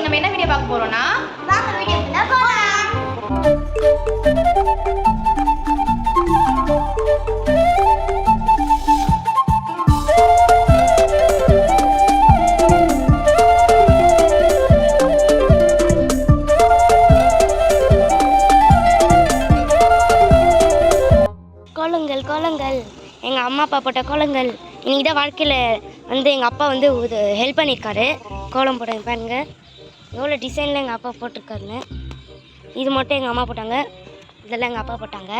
இன்னைக்கு நம்ம என்ன வீடியோ பார்க்க போறோம்னா? வாங்க வீடியோக்குள்ள போலாம். கோலங்கள் கோலங்கள். எங்கள் அம்மா அப்பா போட்ட கோலங்கள். இன்னைக்கு தான் வாழ்க்கையில் வந்து எங்கள் அப்பா வந்து ஹெல்ப் பண்ணியிருக்காரு. கோலம் போட பாருங்க. எவ்வளோ டிசைனில் எங்கள் அப்பா போட்டிருக்காருன்னு. இது மட்டும் எங்கள் அம்மா போட்டாங்க. இதெல்லாம் எங்கள் அப்பா போட்டாங்க.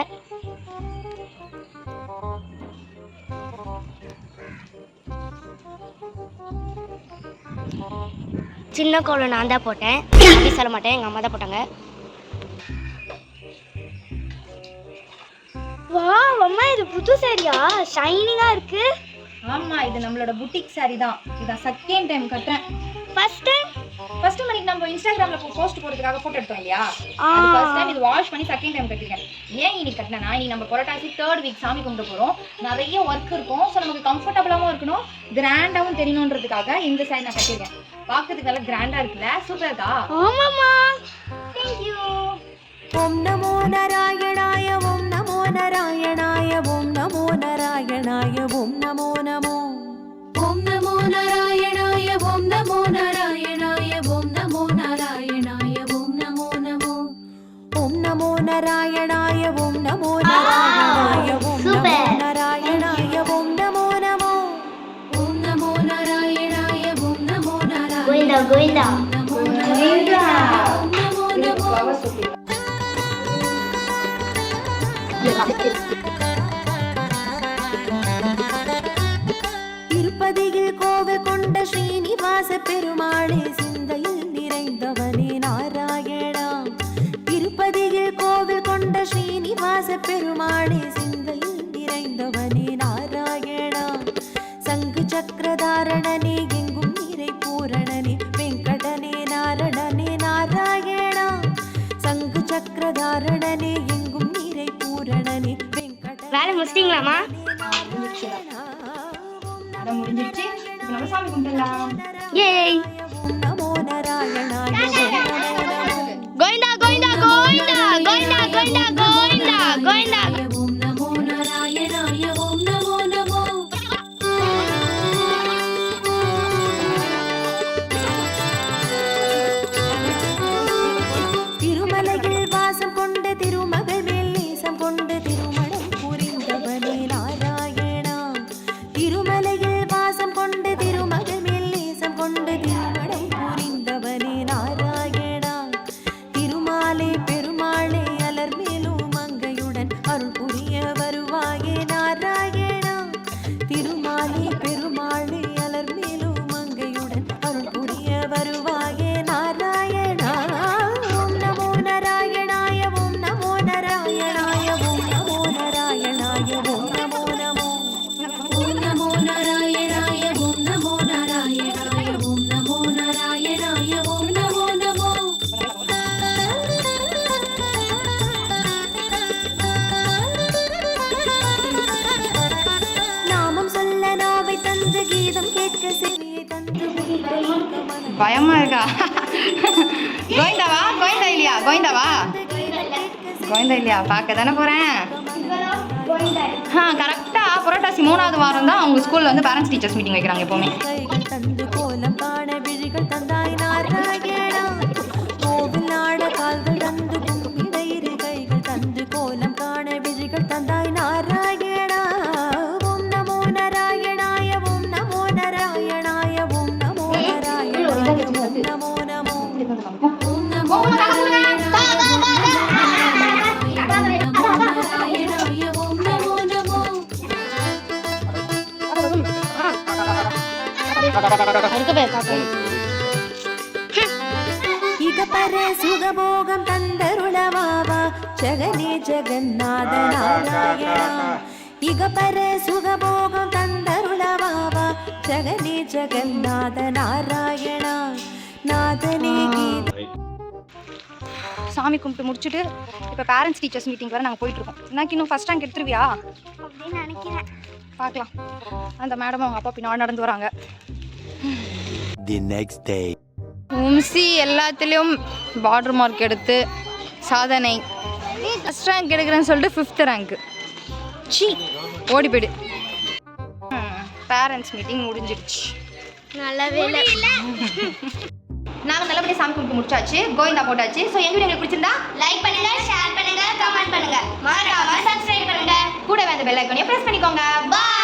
சின்ன கோலம் நான் தான் போட்டேன். அப்படி சொல்ல மாட்டேன். எங்கள் அம்மா தான் போட்டாங்க. வா அம்மா இது புது சாரியா? ஷைனிங்காக இருக்கு. ஆமா இது நம்மளோட புட்டிக் saree தான். இதான் செகண்ட் டைம் கட்டுறேன். ஃபர்ஸ்ட் டைம் ஃபர்ஸ்ட் மணிக்கு நம்ம இன்ஸ்டாகிராம்ல போஸ்ட் போடுறதுக்காக போட்டோ எடுத்தோம் இல்லையா? ஃபர்ஸ்ட் டைம் இது வாஷ் பண்ணி செகண்ட் டைம் கட்டிருக்கேன். ஏன் இன்னைக்கு கட்டினா இன்னைக்கு நம்ம புரட்டாசி தேர்ட் வீக் சாமி கும்பிட போறோம். நிறைய ஒர்க் இருக்கும். ஸோ நமக்கு கம்ஃபர்டபுளாகவும் இருக்கணும். கிராண்டாகவும் தெரியணுன்றதுக்காக இந்த சைடு நான் கட்டிருக்கேன். பார்க்கறதுக்கு நல்லா கிராண்டா இருக்குல்ல? சூப்பர் இருக்கா ஆமாமா தேங்க்யூ ஓம் நமோ நாராயணாய ஓம் நமோ நாராயண നാരായണായ ഓം നമോ നാരായണായ ഓം നമോ നാരായണായ ഓം നമോ നമോ ഓം നമോ നാരായണായ ഓം നമോ. നാരായണായ തിരുപ്പതിയിൽ കോവിൽ കൊണ്ട ശ്രീനിവാസ പെരുമാളെ சக்கரதாரணனே எங்கும் நிறை பூரணனே வெங்கடனே நாரணனே நாராயணா. சங்கு சக்கரதாரணனே எங்கும் நிறை பூரணனே வெங்கடனே வேலை முடிச்சிட்டிங்களாம்மா? அதை முடிஞ்சிருச்சு. நம்ம சாமி கும்பிடலாம். ஏய். நமோ நாராயணாய காலை பயமாக பயமா இருக்கா? கோவிந்தாவா? கோவிந்தா இல்லையா? கோவிந்தாவா? கோவிந்தா இல்லையா? பார்க்க தானே போறேன். ஆ கரெக்டா புரட்டாசி மூணாவது வாரம் தான் அவங்க ஸ்கூல்ல வந்து பேரண்ட்ஸ் டீச்சர்ஸ் மீட்டிங் வைக்கிறாங்க எப்பவுமே. ஓம் நமோ நமோ ஓம் நமோ நாராயணாய ஓம் நமோ நமோ இருக்க போய் பார்ப்போம் இக பர சுகபோகம் சாமி கும்பிட்டு முடிச்சுட்டு இப்போ பேரண்ட்ஸ் டீச்சர்ஸ் மீட்டிங் வர நாங்கள் போயிட்டு இருக்கோம் எனக்கு இன்னும் ஃபர்ஸ்ட் ரேங்க் எடுத்துருவியா? அப்படின்னு நினைக்கிறேன். பார்க்கலாம். அந்த மேடம் அவங்க அப்பா பின்னாடி நடந்து வராங்க. The next day. உம்சி எல்லாத்துலேயும் பார்டர் மார்க் எடுத்து சாதனை. ஃபஸ்ட் ரேங்க் எடுக்கிறேன்னு சொல்லிட்டு ஃபிஃப்த் ரேங்க்கு சி ஓடி போயிடு. பேரண்ட்ஸ் மீட்டிங் முடிஞ்சிருச்சு நல்லாவே இல்லை. நாங்கள் நல்லபடியாக சாமி கும்பிட்டு முடிச்சாச்சு கோவிந்தா போட்டாச்சு. ஸோ எங்கள் வீடியோ பிடிச்சிருந்தா லைக் பண்ணுங்க ஷேர் பண்ணுங்க கமெண்ட் பண்ணுங்க. மறக்காம சப்ஸ்கிரைப் பண்ணுங்க. கூட வேந்த பெல் ஐக்கனையும் ப்ரெஸ் பண்ணிக்கோங்க. பாய்